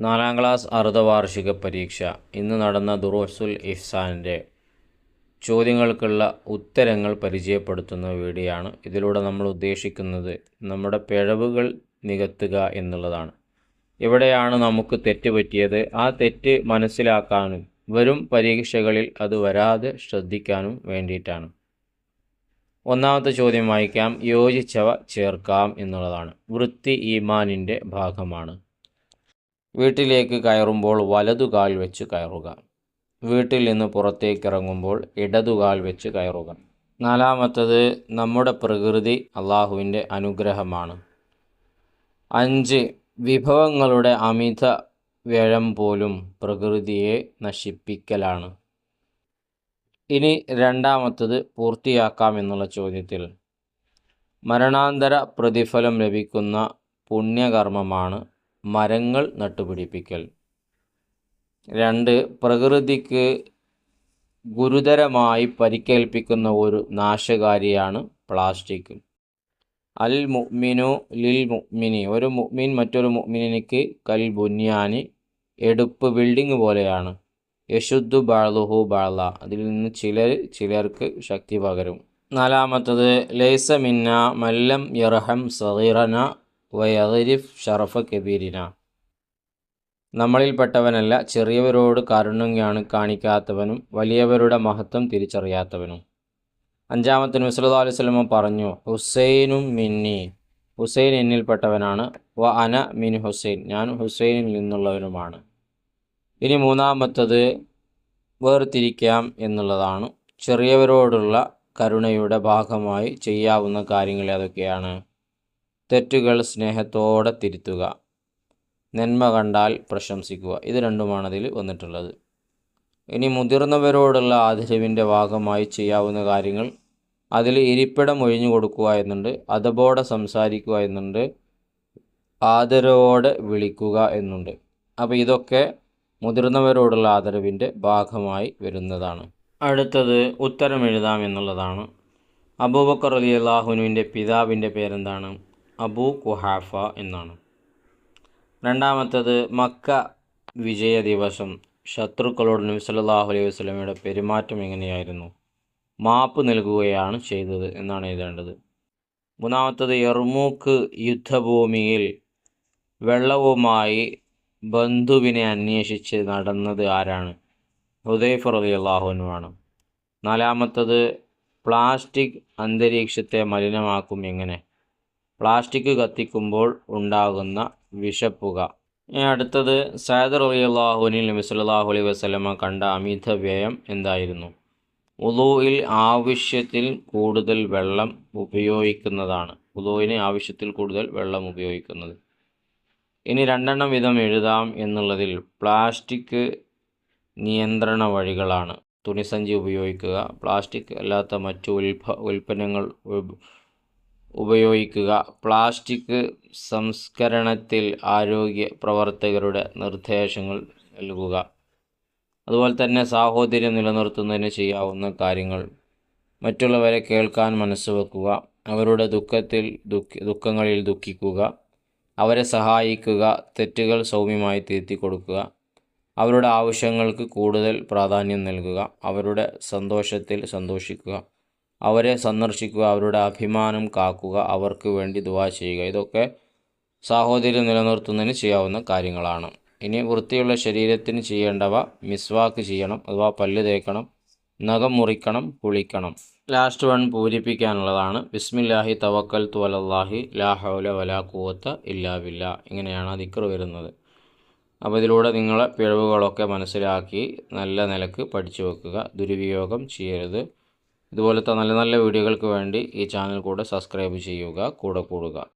നാലാം ക്ലാസ് അർദ്ധവാർഷിക പരീക്ഷ. ഇന്ന് നടന്ന ദുറോസുൽ ഇഫ്സാന്റെ ചോദ്യങ്ങൾക്കുള്ള ഉത്തരങ്ങൾ പരിചയപ്പെടുത്തുന്ന വീഡിയോയാണ് ഇതിലൂടെ നമ്മൾ ഉദ്ദേശിക്കുന്നത് നമ്മുടെ പിഴവുകൾ നികത്തുക എന്നുള്ളതാണ്. എവിടെയാണ് നമുക്ക് തെറ്റ് പറ്റിയത്. ആ തെറ്റ് മനസ്സിലാക്കാനും വരും പരീക്ഷകളിൽ അത് വരാതെ ശ്രദ്ധിക്കാനും വേണ്ടിയിട്ടാണ്. ഒന്നാമത്തെ ചോദ്യം വായിക്കാം. യോജിച്ചവ ചേർക്കാം എന്നുള്ളതാണ്. വൃത്തി ഈമാനിന്റെ ഭാഗമാണ്. വീട്ടിലേക്ക് കയറുമ്പോൾ വലതുകാൽ വെച്ച് കയറുക. വീട്ടിൽ നിന്ന് പുറത്തേക്ക് ഇറങ്ങുമ്പോൾ ഇടതുകാൽ വെച്ച് കയറുക. നാലാമത്തത് നമ്മുടെ പ്രകൃതി അള്ളാഹുവിന്റെ അനുഗ്രഹമാണ്. അഞ്ച് വിഭവങ്ങളുടെ അമിത വ്യയം പോലും പ്രകൃതിയെ നശിപ്പിക്കലാണ്. ഇനി രണ്ടാമത്തത് പൂർത്തിയാക്കാം എന്നുള്ള ചോദ്യത്തിൽ. മരണാന്തര പ്രതിഫലം ലഭിക്കുന്ന പുണ്യകർമ്മമാണ് മരങ്ങൾ നട്ടുപിടിപ്പിക്കൽ. രണ്ട് പ്രകൃതിക്ക് ഗുരുതരമായി പരിക്കേൽപ്പിക്കുന്ന ഒരു നാശകാരിയാണ് പ്ലാസ്റ്റിക്. അൽ മുഅ്മിനു ലിൽ മുഅ്മിനി. ഒരു മുഅ്മിൻ മറ്റൊരു മുഅ്മിനിക്ക് കൽ ബുന്യാനി. എടുപ്പ് ബിൽഡിംഗ് പോലെയാണ്. യശുദ്ധു ബാളുഹു ബാള. അതിൽ നിന്ന് ചിലർ ചിലർക്ക് ശക്തി പകരും. നാലാമത്തത് ലൈസ മിന്ന മല്ലം യർഹം സഹീറന വയറിഫ് ഷറഫ കബീരിന. നമ്മളിൽപ്പെട്ടവനല്ല ചെറിയവരോട് കാരുണ്യാണ് കാണിക്കാത്തവനും വലിയവരുടെ മഹത്വം തിരിച്ചറിയാത്തവനും. അഞ്ചാമത്തെ നബിസ്വല്ലാ അലൈഹി സ്വലമ പറഞ്ഞു ഹുസൈനും മിന്നി. ഹുസൈൻ എന്നിൽപ്പെട്ടവനാണ്. വ അന മിൻ ഹുസൈൻ. ഞാൻ ഹുസൈനിൽ നിന്നുള്ളവനുമാണ്. ഇനി മൂന്നാമത്തത് വേർതിരിക്കാം എന്നുള്ളതാണ്. ചെറിയവരോടുള്ള കരുണയുടെ ഭാഗമായി ചെയ്യാവുന്ന കാര്യങ്ങൾ ഏതൊക്കെയാണ് തെറ്റുകൾ സ്നേഹത്തോടെ തിരുത്തുക. നന്മ കണ്ടാൽ പ്രശംസിക്കുക. ഇത് രണ്ടുമാണ് അതിൽ വന്നിട്ടുള്ളത്. ഇനി മുതിർന്നവരോടുള്ള ആദരവിന്റെ ഭാഗമായി ചെയ്യാവുന്ന കാര്യങ്ങൾ. അതിൽ ഇരിപ്പിടം ഒഴിഞ്ഞു കൊടുക്കുക എന്നുണ്ട്. അതബോടെ സംസാരിക്കുക എന്നുണ്ട്. ആദരവോടെ വിളിക്കുക എന്നുണ്ട്. അപ്പോൾ ഇതൊക്കെ മുതിർന്നവരോടുള്ള ആദരവിന്റെ ഭാഗമായി വരുന്നതാണ്. അടുത്തത് ഉത്തരം എഴുതാം എന്നുള്ളതാണ്. അബൂബക്കർ അലി അള്ളാഹുനുവിന്റെ പിതാവിന്റെ പേരെന്താണ്? അബൂ കുഹാഫ എന്നാണ്. രണ്ടാമത്തേത് മക്ക വിജയ ദിവസം. ശത്രുക്കളോട് നബി സല്ലല്ലാഹു അലൈഹി വസല്ലമയുടെ പെരുമാറ്റം എങ്ങനെയായിരുന്നു? മാപ്പ് നൽകുകയാണ് ചെയ്തത് എന്നാണ് എഴുതേണ്ടത്. മൂന്നാമത്തത് എർമൂക്ക് യുദ്ധഭൂമിയിൽ വെള്ളവുമായി ബന്ധുവിനെ അന്വേഷിച്ച് നടന്നത് ആരാണ്? ഹുദൈഫർ അലി അള്ളാഹുനുമാണ് നാലാമത്തത് പ്ലാസ്റ്റിക് അന്തരീക്ഷത്തെ മലിനമാക്കും എങ്ങനെ? പ്ലാസ്റ്റിക് കത്തിക്കുമ്പോൾ ഉണ്ടാകുന്ന വിഷപ്പുക ഇനി അടുത്തത് സൈദർ അലി അള്ളാഹുനിൽ നബി സല്ലല്ലാഹു അലൈഹി വസല്ലമ കണ്ട അമിത വ്യയം എന്തായിരുന്നു? ഉദൂയിൽ ആവശ്യത്തിൽ കൂടുതൽ വെള്ളം ഉപയോഗിക്കുന്നതാണ്. ഉദൂവിന് ആവശ്യത്തിൽ കൂടുതൽ വെള്ളം ഉപയോഗിക്കുന്നത്. ഇനി രണ്ടെണ്ണം വിധം എഴുതാം എന്നുള്ളതിൽ പ്ലാസ്റ്റിക് നിയന്ത്രണ വഴികളാണ്. തുണിസഞ്ചി ഉപയോഗിക്കുക പ്ലാസ്റ്റിക് അല്ലാത്ത മറ്റു ഉൽപ്പ ഉൽപ്പന്നങ്ങൾ ഉപയോഗിക്കുക. പ്ലാസ്റ്റിക് സംസ്കരണത്തിൽ ആരോഗ്യ പ്രവർത്തകരുടെ നിർദ്ദേശങ്ങൾ നൽകുക. അതുപോലെ തന്നെ സാഹോദര്യം നിലനിർത്തുന്നതിന് ചെയ്യാവുന്ന കാര്യങ്ങൾ. മറ്റുള്ളവരെ കേൾക്കാൻ മനസ്സ് വെക്കുക. അവരുടെ ദുഃഖത്തിൽ ദുഃഖ ദുഃഖങ്ങളിൽ ദുഃഖിക്കുക. അവരെ സഹായിക്കുക. തെറ്റുകൾ സൗമ്യമായി തിരുത്തി കൊടുക്കുക. അവരുടെ ആവശ്യങ്ങൾക്ക് കൂടുതൽ പ്രാധാന്യം നൽകുക. അവരുടെ സന്തോഷത്തിൽ സന്തോഷിക്കുക. അവരെ സന്ദർശിക്കുക അവരുടെ അഭിമാനം കാക്കുക അവർക്ക് വേണ്ടി ദുവാ ചെയ്യുക. ഇതൊക്കെ സാഹോദര്യം നിലനിർത്തുന്നതിന് ചെയ്യാവുന്ന കാര്യങ്ങളാണ്. ഇനി വൃത്തിയുള്ള ശരീരത്തിന് ചെയ്യേണ്ടവ മിസ്വാക്ക് ചെയ്യണം അഥവാ പല്ല് തേക്കണം നഖം മുറിക്കണം കുളിക്കണം. ലാസ്റ്റ് വൺ പൂരിപ്പിക്കാനുള്ളതാണ്. ബിസ്മില്ലാഹി തവക്കൽ തുവലല്ലാഹി ലാ ഹൗല വലാ കൂവത്ത ഇല്ലാ ബില്ല. ഇങ്ങനെയാണ് അതിക്കർ വരുന്നത്. അപ്പോൾ ഇതിലൂടെ നിങ്ങളെ പിഴവുകളൊക്കെ മനസ്സിലാക്കി നല്ല നിലയ്ക്ക് പഠിച്ചു വെക്കുക. ദുരുപയോഗം ചെയ്യരുത്. ഇതുപോലത്തെ നല്ല നല്ല വീഡിയോകൾക്ക് വേണ്ടി ഈ ചാനൽ കൂടെ സബ്സ്ക്രൈബ് ചെയ്യുക കൂടെ കൂടുക.